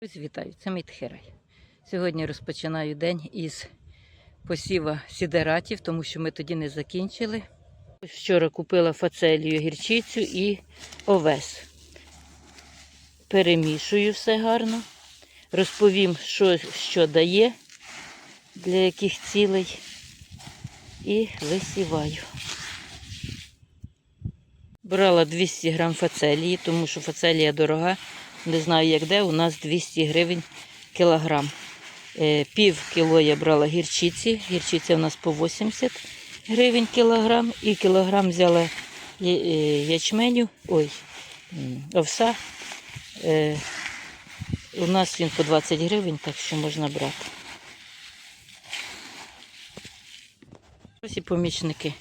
Друзі, Вітаю, це мій Тхерай. Сьогодні розпочинаю день із посіва сідератів, тому що ми тоді не закінчили. Вчора купила фацелію, гірчицю і овес. Перемішую все гарно. Розповім, що, що дає, для яких цілей. І висіваю. Брала 200 грам фацелії, тому що фацелія дорога. Не знаю, як де, у нас 200 гривень кілограм. Е, Пів кіло я брала гірчиці. Гірчиця у нас по 80 гривень кілограм. І кілограм взяла е, ячменю, ой, овса. Е, У нас він по 20 гривень, так що можна брати. Ось і помічники.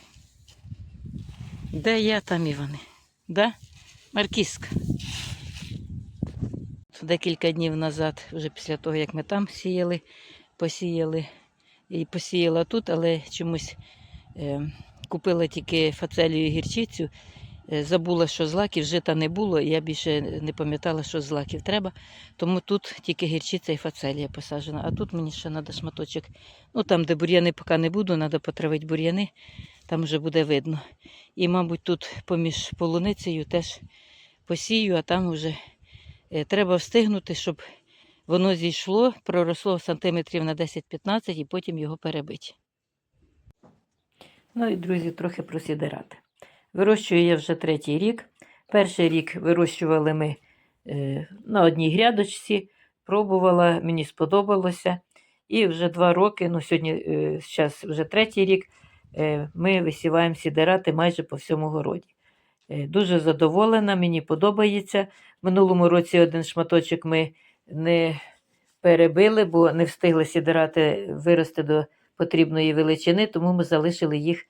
Де я, там і вони. Да? Маркізка. Декілька днів назад, вже після того, як ми там сіяли, посіяли і посіяла тут, але чомусь е, купила тільки фацелію і гірчицю. Е, забула, що злаків жита не було, і я більше не пам'ятала, що злаків треба. Тому тут тільки гірчиця і фацелія посаджена. А тут мені ще треба шматочок. Ну там, де бур'яни поки не буду, треба потравити бур'яни, там вже буде видно. І, мабуть, тут поміж полуницею теж посію, а там вже. Е, Треба встигнути, щоб воно зійшло, проросло сантиметрів на 10-15 і потім його перебити. Ну і, друзі, трохи про сідерати. Вирощую я вже третій рік. Перший рік вирощували ми е, на одній грядочці, пробувала, мені сподобалося. І вже два роки, ну сьогодні е, зараз вже третій рік, е, ми висіваємо сідерати майже по всьому городі. Е, Дуже задоволена, мені подобається. Минулому році один шматочок ми не перебили, бо не встигли сідирати вирости до потрібної величини, тому ми залишили їх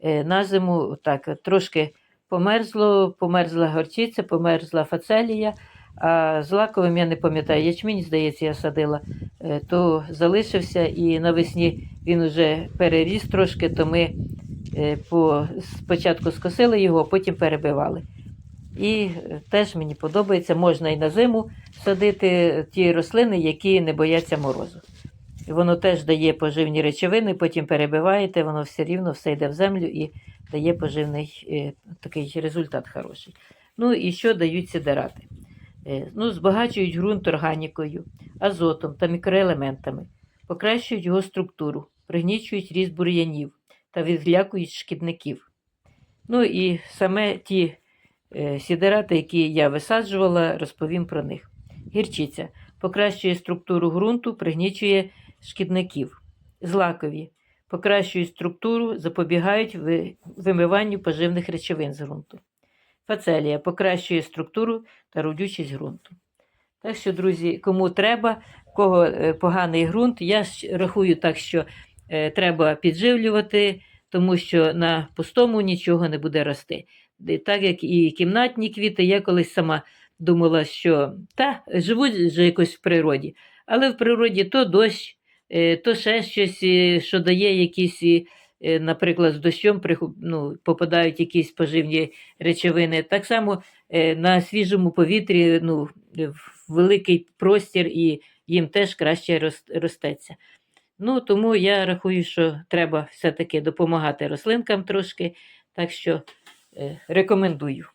е, на зиму. Так, трошки померзло, померзла горчиця, померзла фацелія. А з лаковим я не пам'ятаю, ячмінь, здається, я садила, е, то залишився і навесні він вже переріс трошки, то ми по, спочатку скосили його, а потім перебивали. І е, теж мені подобається, можна і на зиму садити ті рослини, які не бояться морозу. Воно теж дає поживні речовини, потім перебиваєте, воно все рівно все йде в землю і дає поживний е, такий результат хороший. Ну і що дають сідерати? Е, ну, збагачують ґрунт органікою, азотом та мікроелементами, покращують його структуру, пригнічують ріст бур'янів та відлякують шкідників. Ну і саме ті е, сідерати, які я висаджувала, розповім про них. Гірчиця покращує структуру ґрунту, пригнічує шкідників. Злакові покращують структуру, запобігають вимиванню поживних речовин з ґрунту. Фацелія покращує структуру та родючість ґрунту. Так що, друзі, кому треба, кого е, поганий ґрунт, я рахую так, що треба підживлювати, тому що на пустому нічого не буде рости. Так як і кімнатні квіти, я колись сама думала, що та, живуть же якось в природі, але в природі то дощ, е, то ще щось, е, що дає якісь, е, е, наприклад, з дощом ну, попадають якісь поживні речовини. Так само е, на свіжому повітрі ну, е, великий простір і їм теж краще рос- ростеться. Ну, тому я рахую, що треба все-таки допомагати рослинкам трошки, так що е, рекомендую.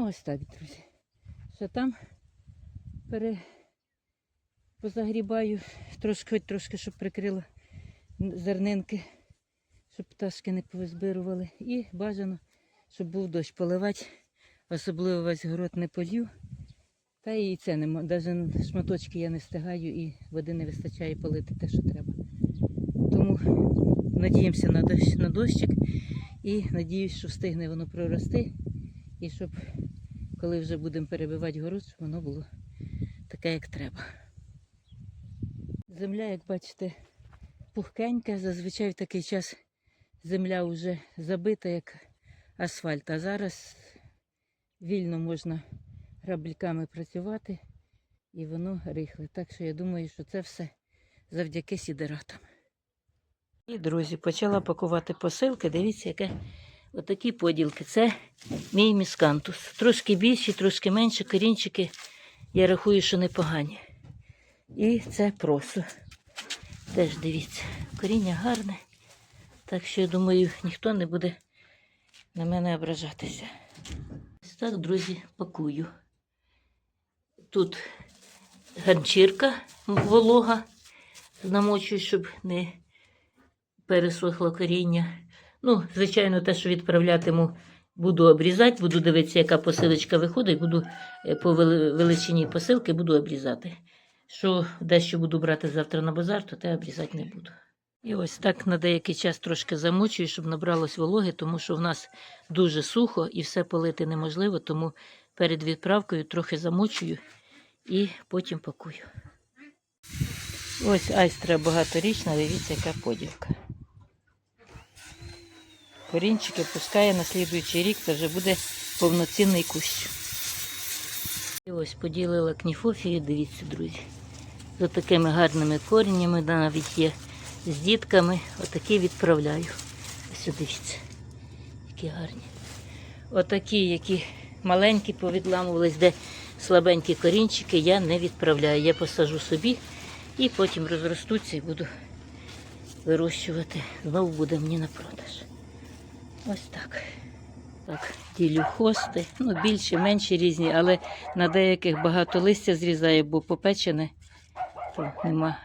Ну, ось так, друзі. Що там пере... позагрібаю, трошки, хоч трошки, щоб прикрила зернинки, щоб пташки не повизбирували. І бажано, щоб був дощ поливати, особливо весь город не полью. Та і це нема. Навіть шматочки я не встигаю і води не вистачає полити те, що треба. Тому надіємося на дощ, на дощик і надіюсь, що встигне воно прорости. І щоб коли вже будемо перебивати город, щоб воно було таке, як треба. Земля, як бачите, пухкенька. Зазвичай в такий час земля вже забита, як асфальт. А зараз вільно можна грабльками працювати і воно рихле. Так що я думаю, що це все завдяки сідератам. І, друзі, почала пакувати посилки. Дивіться, яке отакі поділки. Це мій міскантус. Трошки більші, трошки менші корінчики. Я рахую, що непогані. І це просо. Теж дивіться, коріння гарне. Так що я думаю, ніхто не буде на мене ображатися. Ось так, друзі, пакую. Тут ганчірка волога, намочую, щоб не пересохло коріння. Ну, звичайно, те, що відправлятиму, буду обрізати, буду дивитися, яка посилочка виходить, буду е, по величині посилки буду обрізати. Що дещо буду брати завтра на базар, то те обрізати не буду. І ось так на деякий час трошки замочую, щоб набралось вологи, тому що в нас дуже сухо і все полити неможливо, тому перед відправкою трохи замочую і потім пакую. Ось айстра багаторічна, дивіться, яка поділка. Корінчики пускає на слідуючий рік, це вже буде повноцінний кущ. І ось поділила кніфофію, дивіться, друзі. З такими гарними коріннями, навіть є з дітками. Отакі відправляю. Ось дивіться, які гарні. Отакі, які маленькі повідламувались, де слабенькі корінчики, я не відправляю. Я посажу собі і потім розростуться і буду вирощувати. Знову буде мені на продаж. Ось так. Так, ділю хости. Ну, більші, менші різні, але на деяких багато листя зрізаю, бо попечене, то нема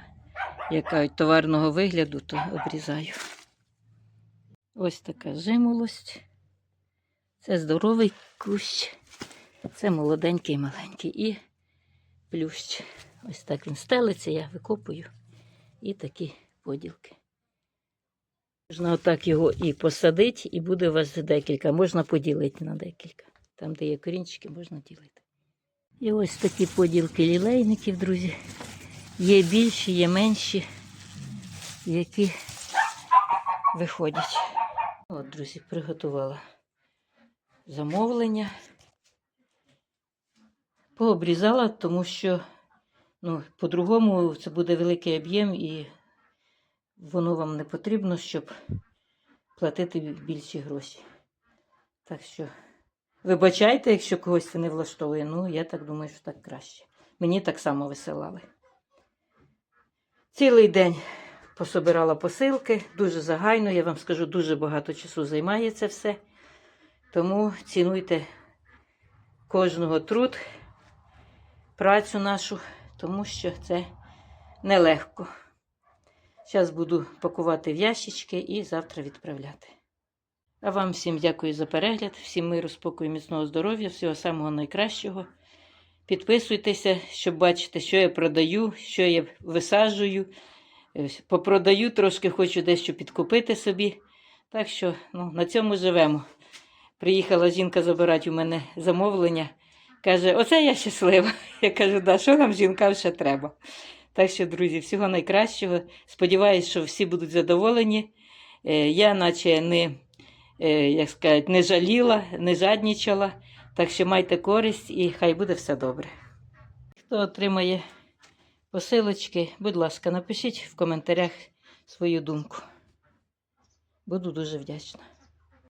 як кажуть, товарного вигляду, то обрізаю. Ось така жимолость. Це здоровий кущ. Це молоденький маленький. І плющ. Ось так він стелиться, я викопую. І такі поділки. Можна отак його і посадити, і буде у вас декілька. Можна поділити на декілька. Там, де є корінчики, можна ділити. І ось такі поділки лілейників, друзі. Є більші, є менші, які виходять. От, друзі, приготувала замовлення. Пообрізала, тому що ну, по-другому це буде великий об'єм і воно вам не потрібно, щоб платити більші гроші. Так що, вибачайте, якщо когось це не влаштовує. Ну, я так думаю, що так краще. Мені так само висилали. Цілий день пособирала посилки, дуже загайно, я вам скажу, дуже багато часу займає це все. Тому цінуйте кожного труд, працю нашу, тому що це нелегко. Зараз буду пакувати в ящички і завтра відправляти. А вам всім дякую за перегляд, всім миру, спокою, міцного здоров'я, всього самого найкращого. Підписуйтеся, щоб бачити, що я продаю, що я висаджую. Попродаю трошки, хочу дещо підкупити собі. Так що ну, на цьому живемо. Приїхала жінка забирати у мене замовлення. Каже, оце я щаслива. Я кажу, да, що нам жінкам ще треба. Так що, друзі, всього найкращого. Сподіваюсь, що всі будуть задоволені. Е, Я наче не, е, як сказати, не жаліла, не жаднічала. Так що майте користь і хай буде все добре. Хто отримає посилочки, будь ласка, напишіть в коментарях свою думку. Буду дуже вдячна.